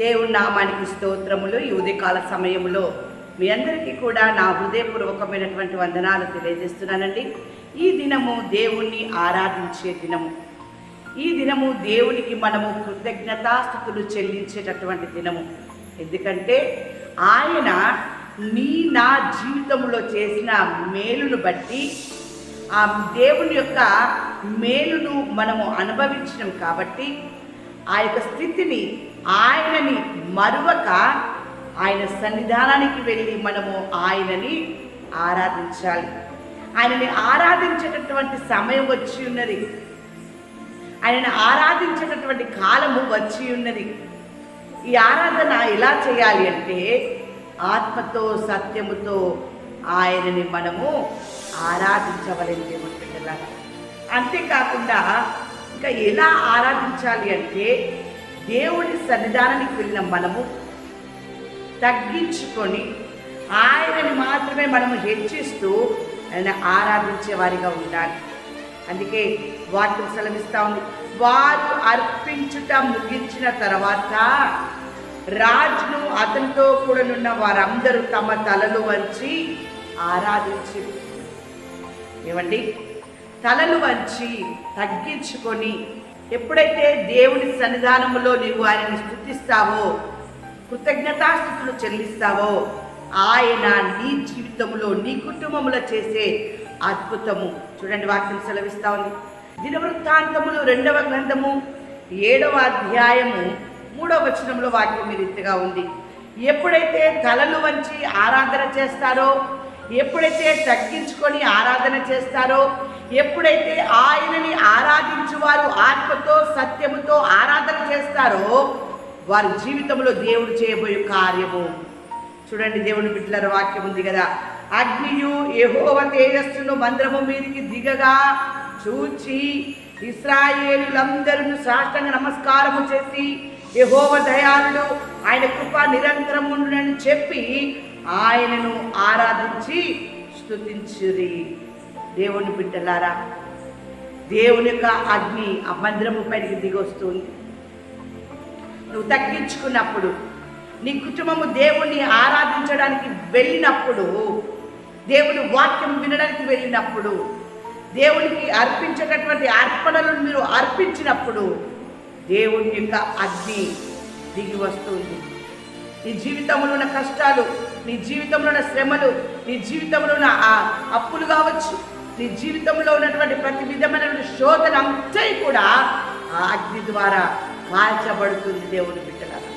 దేవుని నామానికి స్తోత్రములు ఈ ఉదయకాల సమయంలో మీ అందరికీ కూడా నా హృదయపూర్వకమైనటువంటి వందనాలు తెలియజేస్తున్నానండి. ఈ దినము దేవుణ్ణి ఆరాధించే దినము. ఈ దినము దేవునికి మనము కృతజ్ఞతాస్థుతులు చెల్లించేటటువంటి దినము. ఎందుకంటే ఆయన నీ నా జీవితంలో చేసిన మేలును బట్టి ఆ దేవుని యొక్క మేలును మనము అనుభవించినాం కాబట్టి ఆ యొక్క స్థితిని ఆయనని మరువక ఆయన సన్నిధానానికి వెళ్ళి మనము ఆయనని ఆరాధించాలి. ఆయనని ఆరాధించేటటువంటి సమయం వచ్చి ఉన్నది. ఆయనని ఆరాధించేటటువంటి కాలము వచ్చి ఉన్నది. ఈ ఆరాధన ఎలా చేయాలి అంటే ఆత్మతో సత్యముతో ఆయనని మనము ఆరాధించవలని దేవుని అంతేకాకుండా ఇంకా ఎలా ఆరాధించాలి అంటే దేవుడి సన్నిధానానికి వెళ్ళిన మనము తగ్గించుకొని ఆయనని మాత్రమే మనము హెచ్చిస్తూ ఆయన ఆరాధించే వారిగా ఉండాలి. అందుకే వాక్యం సెలవిస్తా ఉంది. వారు అర్పించుట ముగించిన తర్వాత రాజును అతనితో కూడనున్న వారందరూ తమ తలలు వంచి ఆరాధించి. ఏమండి? తలలు వంచి తగ్గించుకొని ఎప్పుడైతే దేవుని సన్నిధానములో నీవు ఆయనని స్థుతిస్తావో కృతజ్ఞతాస్థుతులు చెల్లిస్తావో ఆయన నీ జీవితంలో నీ కుటుంబంలో చేసే అద్భుతము. చూడండి వాక్యం సెలవిస్తా ఉంది. దినవృత్తాంతములు రెండవ గ్రంథము ఏడవ అధ్యాయము మూడవ వచనంలో వాక్యం ఈ రీతిగా ఉంది. ఎప్పుడైతే తలలు వంచి ఆరాధన చేస్తారో ఎప్పుడైతే తగ్గించుకొని ఆరాధన చేస్తారో ఎప్పుడైతే ఆయనని ఆరాధించువారు ఆత్మతో సత్యముతో ఆరాధన చేస్తారో వారి జీవితంలో దేవుడు చేయబోయే కార్యము. చూడండి దేవుని బిడ్డల వాక్యం ఉంది కదా. అగ్నియు యహోవ తేజస్సును మందిరము మీదికి దిగగా చూచి ఇస్రాయేలులందరూ సాష్టంగ నమస్కారము చేసి యహోవ దయాళుడు ఆయన కృప నిరంతరం ఉండునని చెప్పి ఆయనను ఆరాధించి స్తుతించురి. దేవుని బిడ్డలారా దేవుని యొక్క అగ్ని ఆ మందిరము పైకి దిగొస్తుంది. నువ్వు తగ్గించుకున్నప్పుడు నీ కుటుంబము దేవుణ్ణి ఆరాధించడానికి వెళ్ళినప్పుడు దేవుని వాక్యం వినడానికి వెళ్ళినప్పుడు దేవునికి అర్పించేటటువంటి అర్పణలను మీరు అర్పించినప్పుడు దేవుని యొక్క అగ్ని దిగి వస్తుంది. నీ జీవితంలో ఉన్న కష్టాలు నీ జీవితంలో ఉన్న శ్రమలు నీ జీవితంలో ఉన్న ఆ అప్పులు కావచ్చు నీ జీవితంలో ఉన్నటువంటి ప్రతి విధమైన శోధన అంతా కూడా ఆ అగ్ని ద్వారా కాల్చబడుతుంది దేవుని బిడ్డలారా.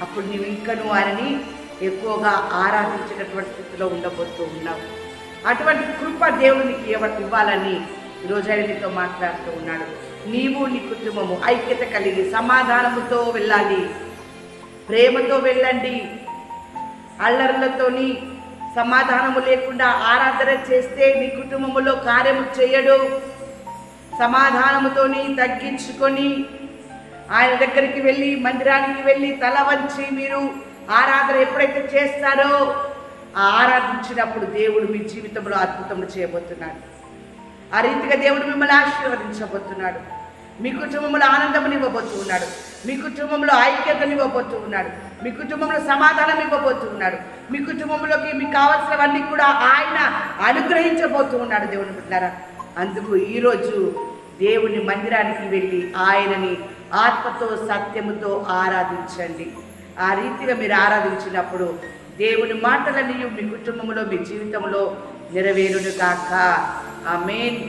అప్పుడు నీవు ఇంకను ఆయనని ఎక్కువగా ఆరాధించేటటువంటి స్థితిలో ఉండబోతూ ఉన్నావు. అటువంటి కృప దేవునికి ఎవరికి ఇవ్వాలని ఈరోజు ఆయన నీతో మాట్లాడుతూ ఉన్నాడు. నీవు నీ కుటుంబము ఐక్యత కలిగి సమాధానముతో వెళ్ళాలి. ప్రేమతో వెళ్ళండి. అల్లర్లతోని సమాధానము లేకుండా ఆరాధన చేస్తే నీ కుటుంబంలో కార్యము చేయడు. సమాధానముతోని తగ్గించుకొని ఆయన దగ్గరికి వెళ్ళి మందిరానికి వెళ్ళి తల వంచి మీరు ఆరాధన ఎప్పుడైతే చేస్తారో ఆ ఆరాధించినప్పుడు దేవుడు మీ జీవితంలో అద్భుతములు చేయబోతున్నాడు. ఆ రీతిగా దేవుడు మిమ్మల్ని ఆశీర్వదించబోతున్నాడు. మీ కుటుంబంలో ఆనందమునివ్వబోతున్నాడు. మీ కుటుంబంలో ఐక్యతను ఇవ్వబోతూ ఉన్నాడు. మీ కుటుంబంలో సమాధానం ఇవ్వబోతూ ఉన్నాడు. మీ కుటుంబంలోకి మీకు కావాల్సినవన్నీ కూడా ఆయన అనుగ్రహించబోతూ ఉన్నాడు దేవుని బిడ్డారా. అందుకు ఈరోజు దేవుని మందిరానికి వెళ్ళి ఆయనని ఆత్మతో సత్యముతో ఆరాధించండి. ఆ రీతిగా మీరు ఆరాధించినప్పుడు దేవుని మాటలన్నీ మీ కుటుంబంలో మీ జీవితంలో నెరవేరును కాక ఆ మెయిన్